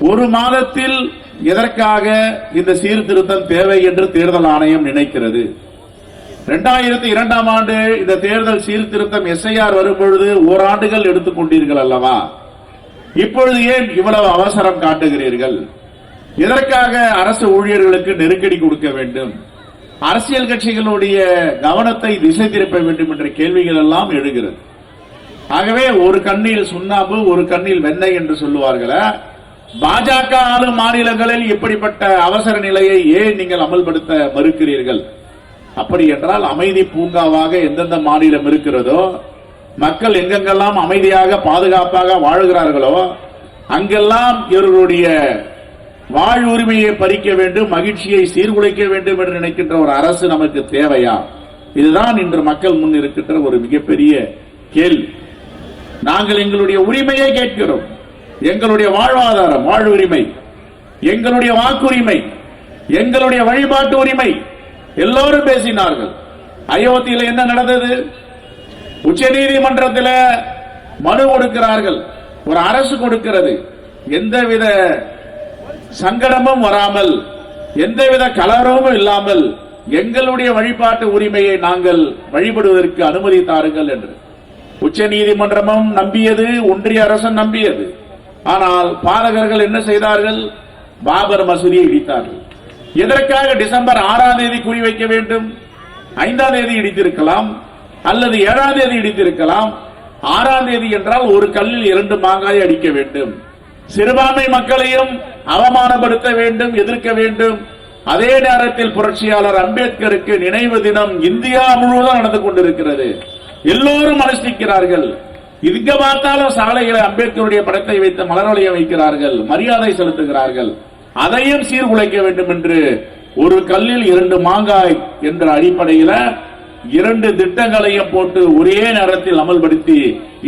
ஒரு மாதத்தில் எதற்காக இந்த சீர்திருத்தம் தேவை என்று தேர்தல் ஆணையம் நினைக்கிறது? இரண்டாயிரத்தி இரண்டாம் ஆண்டு இந்த தேர்தல் சீர்திருத்தம் எஸ்ஐஆர் வரும்பொழுது ஓராண்டுகள் எடுத்துக்கொண்டீர்கள் அல்லவா? இப்பொழுது ஏன் இவ்வளவு அவசரம் காட்டுகிறீர்கள்? எதற்காக அரசு ஊழியர்களுக்கு நெருக்கடி கொடுக்க வேண்டும்? அரசியல் கட்சிகளுடைய கவனத்தை திசை திருப்ப வேண்டும் என்ற கேள்விகள் எல்லாம் எழுகிறது. ஆகவே ஒரு கண்ணில் சுண்ணாம்பு ஒரு கண்ணில் வெண்ணெய் என்று சொல்லுவார்களே பாஜக ஆளும் மாநிலங்களில் இப்படிப்பட்ட அவசர நிலையை ஏன் நீங்கள் அமல்படுத்த மறுக்கிறீர்கள்? அப்படி என்றால் அமைதி பூங்காவாக எந்தெந்த மாநிலம் இருக்கிறதோ மக்கள் எங்கெங்கெல்லாம் அமைதியாக பாதுகாப்பாக வாழுகிறார்களோ அங்கெல்லாம் இவர்களுடைய வாழ்வுரிமையை பறிக்க வேண்டும் மகிழ்ச்சியை சீர்குலைக்க வேண்டும் என்று நினைக்கின்ற ஒரு அரசு நமக்கு தேவையா? இதுதான் இன்று மக்கள் முன் இருக்கின்ற ஒரு மிகப்பெரிய கேள்வி. நாங்கள் எங்களுடைய உரிமையை கேட்கிறோம். எங்களுடைய வாழ்வாதாரம் வாழ்வுரிமை எங்களுடைய வாக்குரிமை எங்களுடைய வழிபாட்டு உரிமை எல்லோரும் பேசினார்கள். அயோத்தியில் என்ன நடந்தது? உச்ச நீதிமன்றத்தில் மனு கொடுக்கிறார்கள். ஒரு அரசு கொடுக்கிறது. எந்தவித சங்கடமும் வராமல் எந்தவித கலரமும் இல்லாமல் எங்களுடைய வழிபாட்டு உரிமையை நாங்கள் வழிபடுவதற்கு அனுமதி தாருங்கள் என்று. உச்ச நீதிமன்றமும் நம்பியது ஒன்றிய அரசும் நம்பியது. ஆனால் பாலகர்கள் என்ன செய்தார்கள்? பாபர் மசூதியை இடித்தார்கள். எதற்காக டிசம்பர் ஆறாம் தேதி குறிவைக்க வேண்டும்? ஐந்தாம் தேதி இடித்திருக்கலாம் அல்லது ஏழாம் தேதி இடித்திருக்கலாம். ஆறாம் தேதி என்றால் ஒரு கல்லில் இரண்டு மாங்காய் அடிக்க வேண்டும். சிறுபான்மை மக்களையும் அவமானப்படுத்த வேண்டும் எதிர்க்க வேண்டும். அதே நேரத்தில் புரட்சியாளர் அம்பேத்கருக்கு நினைவு தினம் இந்தியா முழுவதும் நடந்து கொண்டிருக்கிறது. எல்லோரும் அனுஷ்டிக்கிறார்கள் இங்க பார்த்தாலும் சாலைகளை அம்பேத்கருடைய படத்தை வைத்து மலரொலிய வைக்கிறார்கள் மரியாதை செலுத்துகிறார்கள். அதையும் சீர்குலைக்க வேண்டும் என்று ஒரு கல்லில் இரண்டு மாங்காய் என்ற அடிப்படையில இரண்டு திட்டங்களையும் போட்டு ஒரே நேரத்தில் அமல்படுத்தி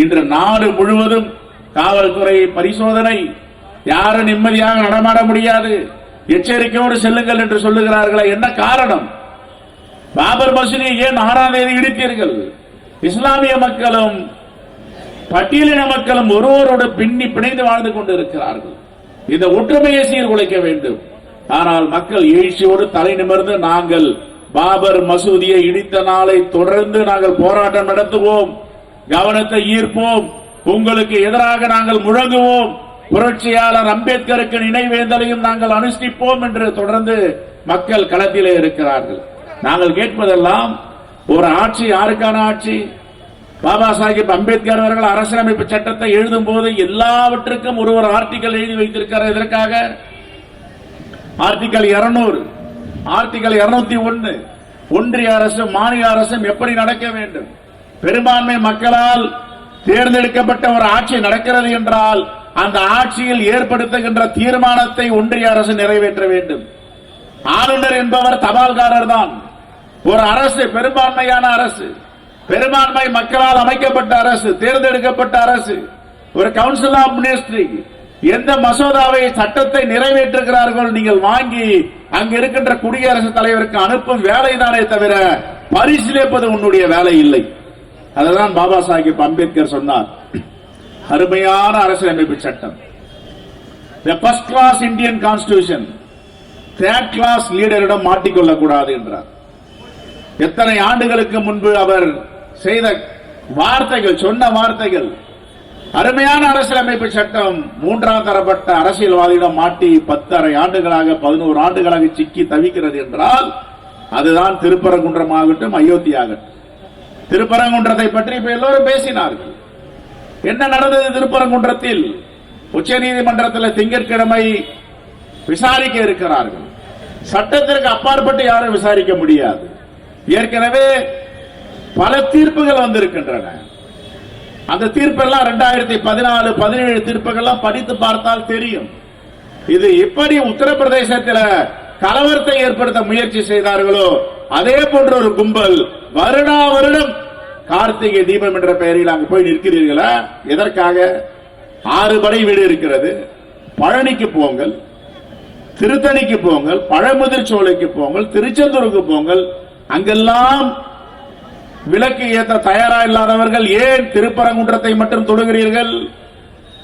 இன்று நாடு முழுவதும் காவல்துறை பரிசோதனை. யாரும் நிம்மதியாக நடமாட முடியாது. எச்சரிக்கையோடு செல்லுங்கள் என்று சொல்லுகிறார்களே என்ன காரணம்? பாபர் மசூதியை ஏன் ஆறாம் தேதி இடித்தீர்கள்? இஸ்லாமிய மக்களும் பட்டியலின மக்களும் ஒருவரோடு பின்னி பிணைந்து வாழ்ந்து கொண்டிருக்கிறார்கள். இந்த ஒற்றுமையை சீர்குலைக்க வேண்டும். ஆனால் மக்கள் எழுச்சியோடு தலை நிமிர்ந்து நாங்கள் பாபர் மசூதியை இடித்த நாளை தொடர்ந்து நாங்கள் போராட்டம் நடத்துவோம். கவனத்தை ஈர்ப்போம். உங்களுக்கு எதிராக நாங்கள் முழங்குவோம். புரட்சியாளர் அம்பேத்கருக்கு நினைவேந்தலையும் நாங்கள் அனுஷ்டிப்போம் என்று தொடர்ந்து மக்கள் களத்திலே இருக்கிறார்கள். நாங்கள் கேட்பதெல்லாம் ஒரு ஆட்சி யாருக்கான ஆட்சி? பாபா சாஹிப் அம்பேத்கர் அவர்கள் அரசியலமைப்பு சட்டத்தை எழுதும் போது எல்லாவற்றுக்கும் ஒரு ஒரு ஆர்டிகல் எழுதி வைத்திருக்கிறார். இதற்காக ஆர்டிகல் இருநூறு ஆர்டிகல் இருநூத்தி ஒன்னு. ஒன்றிய அரசும் மாநில அரசும் எப்படி நடக்க வேண்டும்? பெரும்பான்மை மக்களால் தேர்ந்தெடுக்கப்பட்ட ஒரு ஆட்சி நடக்கிறது என்றால் அந்த ஆட்சியில் ஏற்படுத்துகின்ற தீர்மானத்தை ஒன்றிய அரசு நிறைவேற்ற வேண்டும். ஆளுநர் என்பவர் தபால்காரர் தான் ஒரு அரசு பெரும்பான்மையான அரசு. பெரும்பான்மை மக்களால் அமைக்கப்பட்ட அரசு தேர்ந்தெடுக்கப்பட்ட அரசு ஒரு கவுன்சில் ஆஃப் மினிஸ்ட்ரி எந்த மசோதாவை சட்டத்தை நிறைவேற்றுகிறார்கள் நீங்கள் வாங்கி அங்க இருக்கின்ற குடியரசுத் தலைவருக்கு அனுப்பும் வேலைதானே தவிர பரிசீலிப்பது உன்னுடைய வேலை இல்லை. அதுதான் பாபா சாஹிப் அம்பேத்கர் சொன்னார். அருமையான அரசியலமைப்பு சட்டம். The first class Indian constitution third class லீடரிடம் மாட்டிக்கொள்ளக்கூடாது என்றார். எத்தனை ஆண்டுகளுக்கு முன்பு அவர் செய்த வார்த்தைகள் சொன்ன வார்த்தைகள். அருமையான அரசியலமைப்பு சட்டம் மூன்றாம் தரப்பட்ட அரசியல்வாதியிடம் மாட்டி பத்தரை ஆண்டுகளாக பதினோரு ஆண்டுகளாக சிக்கி தவிக்கிறது என்றால் அதுதான் திருப்பரங்குன்றமாகட்டும் அயோத்தி ஆகட்டும் திருப்பரங்குன்றத்தை பற்றி இப்ப எல்லோரும் பேசினார்கள். என்ன நடந்தது திருப்பரங்குன்றத்தில்? உச்ச நீதிமன்றத்தில் திங்கட்கிழமை விசாரிக்க இருக்கிறார்கள். சட்டத்திற்கு அப்பாற்பட்டு யாரும் விசாரிக்க முடியாது. ஏற்கனவே பல தீர்ப்புகள் வந்திருக்கின்றன. அந்த தீர்ப்பெல்லாம் ரெண்டாயிரத்தி பதினாலு பதினேழு தீர்ப்புகள்லாம் படித்து பார்த்தால் தெரியும். இது எப்படி உத்தரப்பிரதேசத்தில் கலவரத்தை ஏற்படுத்த முயற்சி செய்தார்களோ அதே போன்ற ஒரு கும்பல் வருடா வருடம் கார்த்திகை தீபம் என்ற பெயரில் அங்கு போய் நிற்கிறீர்களா? எதற்காக? ஆறு படை வீடு இருக்கிறது. பழனிக்கு போங்கள் திருத்தணிக்கு போங்கள் பழமுதிர் சோலைக்கு போங்கள் திருச்செந்தூருக்கு போங்கள் அங்கெல்லாம் விளக்கு ஏற்ற தயாரா இல்லாதவர்கள் ஏன் திருப்பரங்குன்றத்தை மட்டும் தொடுகிறீர்கள்?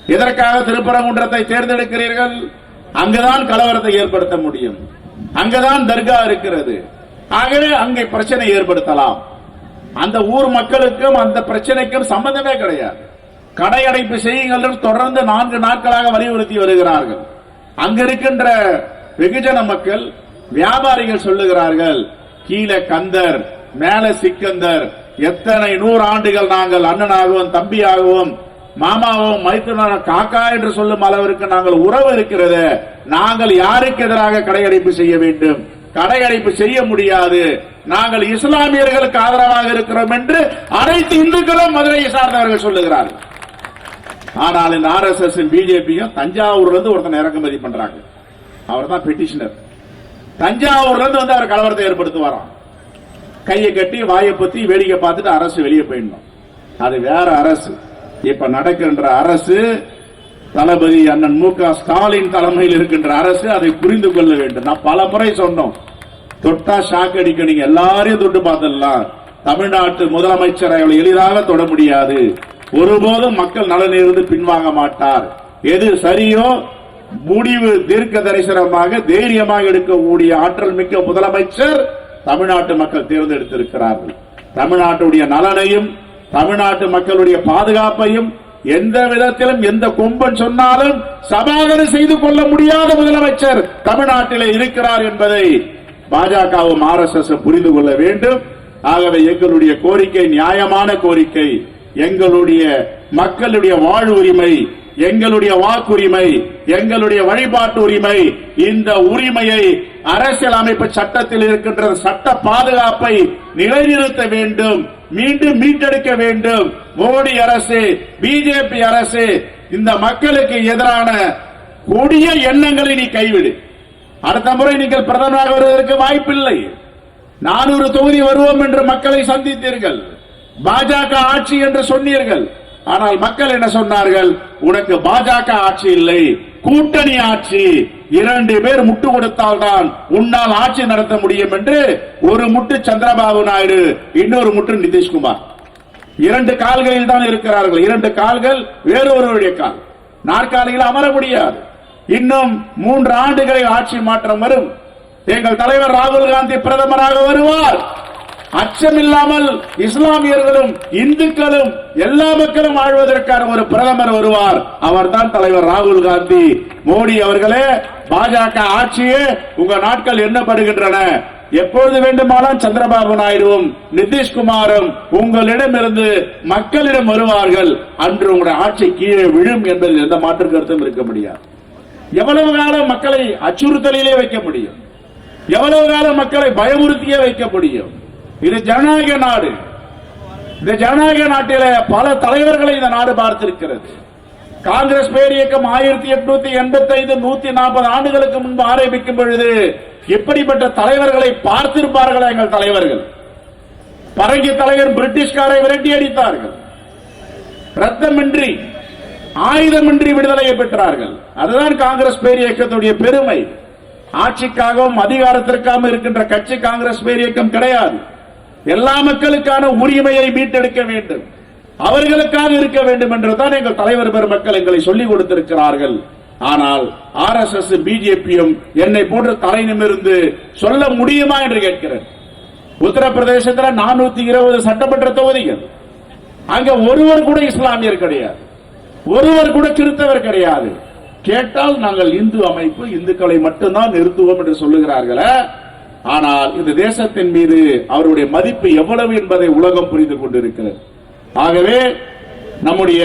எதற்காக திருப்பரங்குன்றத்தை தேர்ந்தெடுக்கிறீர்கள்? அங்குதான் கலவரத்தை ஏற்படுத்த முடியும். அங்கதான் தர்கா இருக்கிறது. ஆகவே அங்கே பிரச்சனை ஏற்படுத்தலாம். அந்த ஊர் மக்களுக்கும் அந்த பிரச்சனைக்கும் சம்பந்தமே கிடையாது. கடை அடைப்பு செய்யுங்கள் தொடர்ந்து நான்கு நாட்களாக வலியுறுத்தி வருகிறார்கள். அங்க இருக்கின்ற வெகுஜன மக்கள் வியாபாரிகள் சொல்லுகிறார்கள் கீழே கந்தர் மேல சிக்கந்தர். எத்தனை நூறு ஆண்டுகள் நாங்கள் அண்ணனாகவும் தம்பியாகவும் மாமாவும் மைத்துன காக்கா என்று சொல்லும் அளவிற்கு நாங்கள் உறவு இருக்கிறது. நாங்கள் யாருக்கு எதிராக கடையடைப்பு செய்ய வேண்டும்? கடையடைப்பு செய்ய முடியாது. நாங்கள் இஸ்லாமியர்களுக்கு ஆதரவாக இருக்கிறோம் என்று அனைத்து இந்துக்களும் மதுரையை சார்ந்தவர்கள் சொல்லுகிறார்கள். ஆனால் இந்த ஆர் எஸ் எஸ் பிஜேபியும் தஞ்சாவூர்ல இருந்து ஒருத்தனை இறக்குமதி பண்றாங்க. அவர் தான் பெட்டிஷனர் தஞ்சாவூர்ல இருந்து வந்து அவர் கலவரத்தை ஏற்படுத்துவாராம். கையை கட்டி வாயை பத்தி வேடிக்கை பார்த்துட்டு அரசு வெளியே போயிடணும். அது வேற அரசு. இப்ப நடக்கின்ற அரசு தளபதி அண்ணன் மு க ஸ்டாலின் தலைமையில் இருக்கின்ற அரசு அதை புரிந்து கொள்ள வேண்டும். நான் பல முறை சொன்னோம். தொட்டா ஷாக் அடிக்க நீங்க எல்லாரையும் தொட்டு பார்த்துடலாம். தமிழ்நாட்டு முதலமைச்சரை அவளை எளிதாக தொட முடியாது. ஒருபோதும் மக்கள் நலனிலிருந்து பின்வாங்க மாட்டார். எது சரியோ முடிவு தீர்க்க தரிசனமாக தைரியமாக எடுக்கக்கூடிய ஆற்றல் மிக்க முதலமைச்சர் தமிழ்நாட்டு மக்கள் தேர்ந்தெடுத்திருக்கிறார்கள். தமிழ்நாட்டுடைய நலனையும் தமிழ்நாட்டு மக்களுடைய பாதுகாப்பையும் எந்த விதத்திலும் எந்த கொம்பன் சொன்னாலும் சமாதானம் செய்து கொள்ள முடியாத முதலமைச்சர் தமிழ்நாட்டிலே இருக்கிறார் என்பதை பாஜகவும் ஆர் எஸ் எஸ் புரிந்து கொள்ள வேண்டும். ஆகவே எங்களுடைய கோரிக்கை நியாயமான கோரிக்கை எங்களுடைய மக்களுடைய வாழ் உரிமை எங்களுடைய வாக்குரிமை எங்களுடைய வழிபாட்டு உரிமை இந்த உரிமையை அரசியல் அமைப்பு சட்டத்தில் இருக்கின்ற சட்ட பாதுகாப்பை நிலைநிறுத்த வேண்டும் மீண்டும் மீட்டெடுக்க வேண்டும். மோடி அரசு பிஜேபி அரசு இந்த மக்களுக்கு எதிரான கொடிய எண்ணங்களை நீ கைவிடு. அடுத்த முறை நீங்கள் பிரதமராக வருவதற்கு வாய்ப்பில்லை. நானூறு தொகுதி வருவோம் என்று மக்களை சந்தித்தீர்கள். பாஜக ஆட்சி என்று சொன்னீர்கள். ஆனால் மக்கள் என்ன சொன்னார்கள்? உனக்கு பாஜக ஆட்சி இல்லை. கூட்டணி ஆட்சி. இரண்டு பேர் முட்டு கொடுத்தால்தான் உன்னால் ஆட்சி நடத்த முடியும் என்று ஒரு முட்டு சந்திரபாபு நாயுடு இன்னொரு முட்டு நிதிஷ்குமார். இரண்டு கால்களில் தான் இருக்கிறார்கள். இரண்டு கால்கள் வேறொருவருடைய கால். நாற்காலியில் அமர முடியாது. இன்னும் மூன்று ஆண்டுகளில் ஆட்சி மாற்றம் வரும். எங்கள் தலைவர் ராகுல் காந்தி பிரதமராக வருவார். அச்சமில்லாமல் இஸ்லாமியர்களும் இந்துக்களும் எல்லா மக்களும் வாழ்வதற்கான ஒரு பிரதமர் வருவார். அவர்தான் தலைவர் ராகுல் காந்தி. மோடி அவர்களே பாஜக ஆட்சியே உங்க நாட்கள் எண்ணப்படுகின்றன. எப்பொழுது வேண்டுமானால் சந்திரபாபு நாயுடுவும் நிதிஷ்குமாரும் உங்களிடமிருந்து மக்களிடம் வருவார்கள். அன்று உங்களுடைய ஆட்சி கீழே விழும் என்பதில் எந்த மாற்று கருத்தும் இருக்க முடியாது. எவ்வளவு காலம் மக்களை அச்சுறுத்தலிலே வைக்க முடியும்? எவ்வளவு காலம் மக்களை பயமுறுத்தியே வைக்க முடியும்? இது ஜனநாயக நாடு. இந்த ஜனநாயக நாட்டில பல தலைவர்களை இந்த நாடு பார்த்திருக்கிறது. காங்கிரஸ் பேர் இயக்கம் ஆயிரத்தி எட்நூத்தி எண்பத்தி ஐந்து நூத்தி நாற்பது ஆண்டுகளுக்கு முன்பு ஆரம்பிக்கும் பொழுது இப்படிப்பட்ட தலைவர்களை பார்த்திருப்பார்கள் எங்கள் தலைவர்கள்? பரங்கி தலைவர் பிரிட்டிஷ்காரை விரட்டி அடித்தார்கள். ரத்தமின்றி ஆயுதமின்றி விடுதலையை பெற்றார்கள். அதுதான் காங்கிரஸ் பேர் இயக்கத்துடைய பெருமை. ஆட்சிக்காகவும் அதிகாரத்திற்காகவும் இருக்கின்ற கட்சி காங்கிரஸ் பேர் இயக்கம் கிடையாது. எல்லா மக்களுக்கான உரிமையை மீட்டெடுக்க வேண்டும். அவர்களுக்காக இருக்க வேண்டும் என்றுதான் எங்கள் தலைவர் பெருமக்கள் எங்களை சொல்லிக் கொடுத்திருக்கிறார்கள். ஆனால் ஆர் எஸ் எஸ் பிஜேபியும் என்னை போன்ற தலை நிமிர்ந்து சொல்ல முடியுமா என்று கேட்கிறேன். உத்தரப்பிரதேசத்தில் நானூத்தி இருபது சட்டமன்ற தொகுதிகள். அங்க ஒருவர் கூட இஸ்லாமியர் கிடையாது. ஒருவர் கூட கிறிஸ்தவர் கிடையாது. கேட்டால் நாங்கள் இந்து அமைப்பு இந்துக்களை மட்டும்தான் நிறுத்துவோம் என்று சொல்லுகிறார்களே ஆனால் இந்த தேசத்தின் மீது அவருடைய மதிப்பு எவ்வளவு என்பதை உலகம் புரிந்து கொண்டிருக்கிறது. ஆகவே நம்முடைய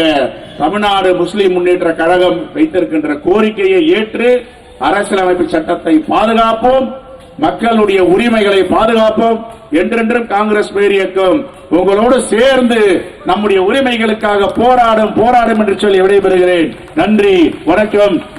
தமிழ்நாடு முஸ்லிம் முன்னேற்ற கழகம் வைத்திருக்கின்ற கோரிக்கையை ஏற்று அரசியலமைப்பு சட்டத்தை பாதுகாப்போம் மக்களுடைய உரிமைகளை பாதுகாப்போம் என்றென்றும் காங்கிரஸ் பேர் இயக்கம் உங்களோடு சேர்ந்து நம்முடைய உரிமைகளுக்காக போராடும் போராடும் என்று சொல்லி விடைபெறுகிறேன். நன்றி வணக்கம்.